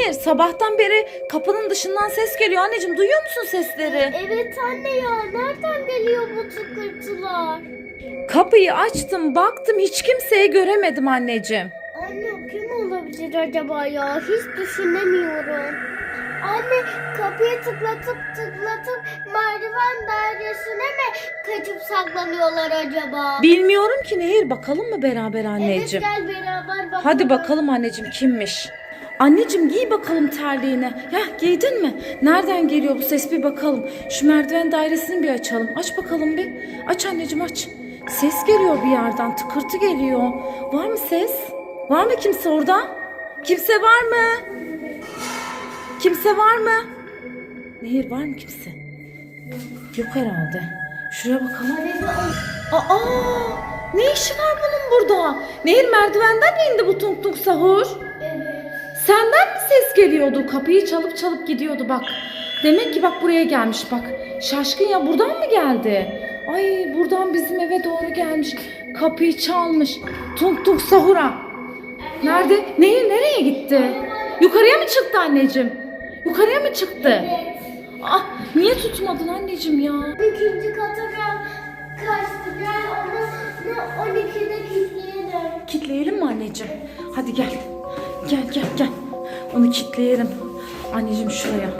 Nehir sabahtan beri kapının dışından ses geliyor. Anneciğim duyuyor musun sesleri? Evet anne ya nereden geliyor bu tıkırtılar? Kapıyı açtım baktım hiç kimseyi göremedim anneciğim. Anne kim olabilir acaba ya? Hiç düşünemiyorum. Anne kapıyı tıklatıp tıklatıp merdiven dairesine mi kaçıp saklanıyorlar acaba? Bilmiyorum ki Nehir bakalım mı beraber anneciğim? Evet gel beraber bakalım. Hadi bakalım anneciğim kimmiş? Anneciğim giy bakalım terliğini. Ya giydin mi? Nereden geliyor bu ses bir bakalım. Şu merdiven dairesini bir açalım. Aç bakalım bir. Aç anneciğim aç. Ses geliyor bir yerden. Tıkırtı geliyor. Var mı ses? Var mı kimse orada? Kimse var mı? Kimse var mı? Nehir var mı kimse? Yok herhalde. Şuraya bakalım. Aa, ne işi var bunun burada? Nehir merdivenden mi indi bu tung tung sahur? Senden mi ses geliyordu? Kapıyı çalıp çalıp gidiyordu bak. Demek ki bak buraya gelmiş bak. Şaşkın ya buradan mı geldi? Ay buradan bizim eve doğru gelmiş. Kapıyı çalmış. Tung tung sahura. Nerede? Nehir nereye gitti? Yukarıya mı çıktı anneciğim? Yukarıya mı çıktı? Ah niye tutmadın anneciğim ya? İkinci kata gel. Kaçtı gel onu 12'de kilitleyelim. Kitleyelim mi anneciğim? Hadi gel. Gel gel gel. Onu kitleyelim. Anneciğim şuraya.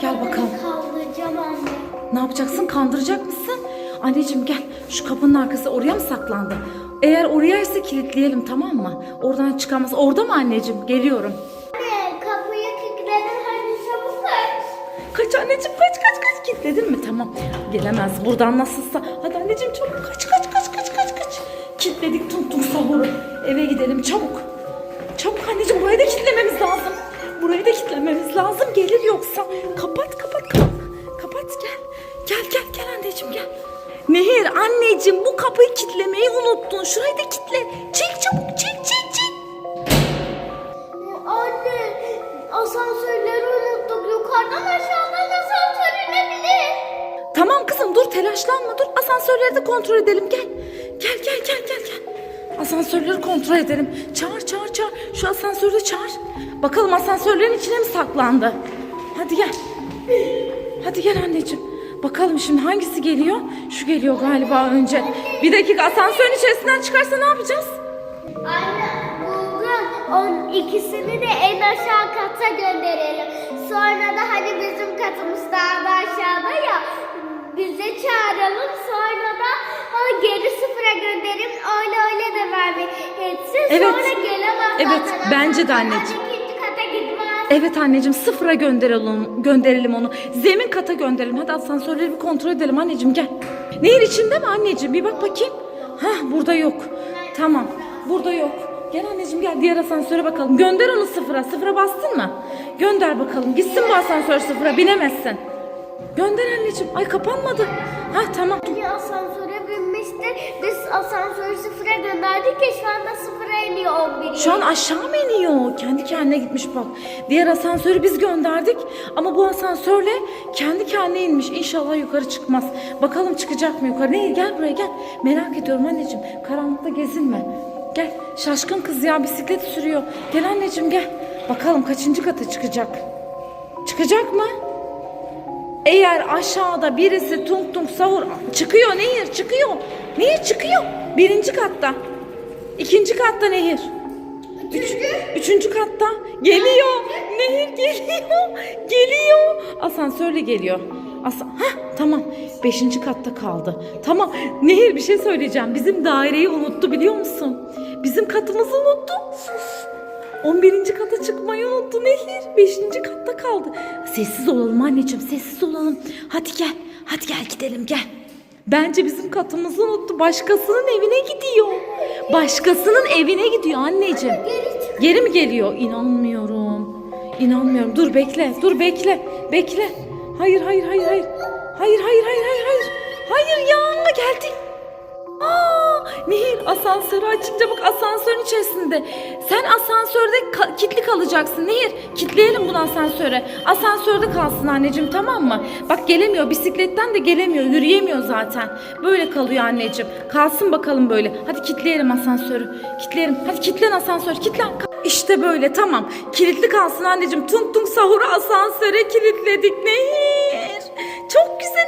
Gel bakalım. Kaldıracağım anne. Ne yapacaksın? Kandıracak mısın? Anneciğim gel. Şu kapının arkası oraya mı saklandı? Eğer orayaysa kilitleyelim tamam mı? Oradan çıkamaz. Orada mı anneciğim? Geliyorum. Anne kapıyı kilitledim hadi çabuk kaç. Kaç anneciğim kaç kaç kaç. Kilitledin mi? Tamam. Gelemez. Buradan nasılsa. Hadi anneciğim çabuk kaç kaç kaç kaç kaç kaç. Kilitledik tum tum sahuru. Eve gidelim çabuk. Çabuk anneciğim burayı da kilitlememiz lazım. Gelir yoksa. Kapat kapat kapat. Kapat gel. Gel gel gel anneciğim gel. Nehir anneciğim bu kapıyı kilitlemeyi unuttun. Şurayı da kilitle. Çek çabuk çek çek çek. Anne asansörleri unuttuk. Yukarıdan aşağıdan asansör inebilir. Tamam kızım dur telaşlanma dur. Asansörleri de kontrol edelim gel. Gel gel gel gel gel. Asansörleri kontrol edelim. Çağır çağır çağır. Şu asansörü çağır. Bakalım asansörlerin içine mi saklandı? Hadi gel. Hadi gel anneciğim. Bakalım şimdi hangisi geliyor? Şu geliyor galiba önce. Bir dakika asansörün içerisinden çıkarsa ne yapacağız? Anne buldum. On ikisini de en aşağı kata gönderelim. Sonra da hani bizim katımız daha da aşağıda ya. Bize çağıralım sonra da ha, geri sıfıra gönderelim. Öyle öyle de vermek etsin. Evet. Sonra gelemez Evet, zaten. bence de anneciğim. Evet anneciğim sıfıra gönderelim, gönderelim onu. Zemin kata gönderelim. Hadi asansörleri bir kontrol edelim anneciğim gel. Nehir içinde mi anneciğim? Bir bak bakayım. Hah burada yok. Tamam burada yok. Gel anneciğim gel diğer asansöre bakalım. Gönder onu sıfıra. Sıfıra bastın mı? Gönder bakalım. Gitsin bu asansör sıfıra binemezsin. Gönder anneciğim. Ay kapanmadı. Hah tamam. Gönderdik ya şu anda sıfıra iniyor 11. Şu an aşağı mı iniyor? Kendi kendine gitmiş bak. Diğer asansörü biz gönderdik ama bu asansörle kendi kendine inmiş. İnşallah yukarı çıkmaz. Bakalım çıkacak mı yukarı? Nehir gel buraya gel. Merak ediyorum anneciğim. Karanlıkta gezinme. Gel. Şaşkın kız ya bisiklet sürüyor. Gel anneciğim gel. Bakalım kaçıncı kata çıkacak? Çıkacak mı? Eğer aşağıda birisi tung tung sahur çıkıyor Nehir çıkıyor. Nehir çıkıyor. Birinci katta. İkinci katta Nehir. Üç, üçüncü katta geliyor. Nehir geliyor. Geliyor. Asansörle geliyor. Asa Hah, tamam. Beşinci katta kaldı. Tamam. Nehir bir şey söyleyeceğim. Bizim daireyi unuttu biliyor musun? Bizim katımızı unuttu. Sus. 11. kata çıkmayı unuttu Nehir. 5. katta kaldı. Sessiz olalım anneciğim sessiz olalım. Hadi gel. Hadi gel gidelim gel. Bence bizim katımızı unuttu. Başkasının evine gidiyor. Başkasının evine gidiyor anneciğim. Geri mi geliyor? İnanmıyorum. İnanmıyorum. Dur bekle. Dur bekle. Bekle. Hayır hayır hayır hayır. Hayır hayır hayır hayır hayır. Hayır ya geldi. Aa, Nehir asansörü açınca bak asansörün içerisinde. Sen asansörde ka- kilitli kalacaksın Nehir. Kilitleyelim bunu asansöre. Asansörde kalsın anneciğim tamam mı? Bak gelemiyor bisikletten de gelemiyor yürüyemiyor zaten. Böyle kalıyor anneciğim. Kalsın bakalım böyle. Hadi kilitleyelim asansörü. Kilitleyelim. Hadi kilitlen asansör. Kilitlen. Ka- İşte böyle tamam. Kilitli kalsın anneciğim. Tung tung sahuru asansöre kilitledik. Nehir.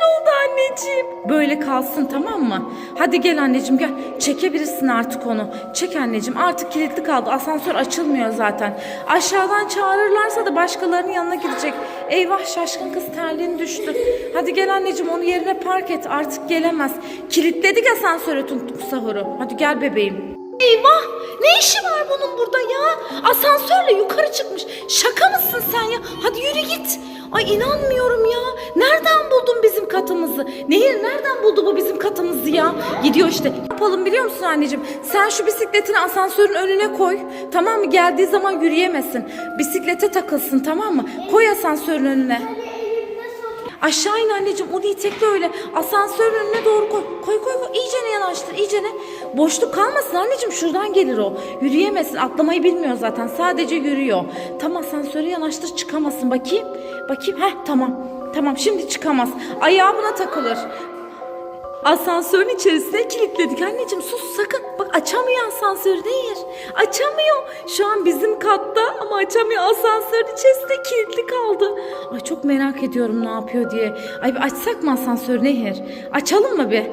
Oldu anneciğim. Böyle kalsın tamam mı? Hadi gel anneciğim gel. Çekebilirsin artık onu. Çek anneciğim. Artık kilitli kaldı. Asansör açılmıyor zaten. Aşağıdan çağırırlarsa da başkalarının yanına gidecek. Eyvah şaşkın kız terliğin düştü. Hadi gel anneciğim onu yerine park et. Artık gelemez. Kilitledik asansöre tung tung sahuru. Hadi gel bebeğim. Eyvah! Ne işi var bunun burada ya? Asansörle yukarı çıkmış. Şaka mısın sen ya? Hadi yürü git. Ay inanmıyorum ya. Nereden buldun bizim katımızı? Nehir nereden buldu bu bizim katımızı ya? Gidiyor işte. Yapalım biliyor musun anneciğim? Sen şu bisikletini asansörün önüne koy. Tamam mı? Geldiği zaman yürüyemesin. Bisiklete takılsın tamam mı? Koy asansörün önüne. Aşağı in anneciğim onu itekle öyle asansörün önüne doğru koy. Koy koy koy iyicene yanaştır iyicene. Boşluk kalmasın anneciğim şuradan gelir o. Yürüyemesin atlamayı bilmiyor zaten sadece yürüyor. Tam asansöre yanaştır çıkamasın bakayım. Bakayım heh tamam. Tamam şimdi çıkamaz. Ayağı buna takılır. Asansörün içerisine kilitledik anneciğim sus sakın. Bak açamıyor asansörü değil. Açamıyor. Şu an bizim katta ama açamıyor. Asansörün içerisinde kilitli kaldı. Ay çok merak ediyorum ne yapıyor diye. Ay bir açsak mı asansörü Nehir? Açalım mı bir?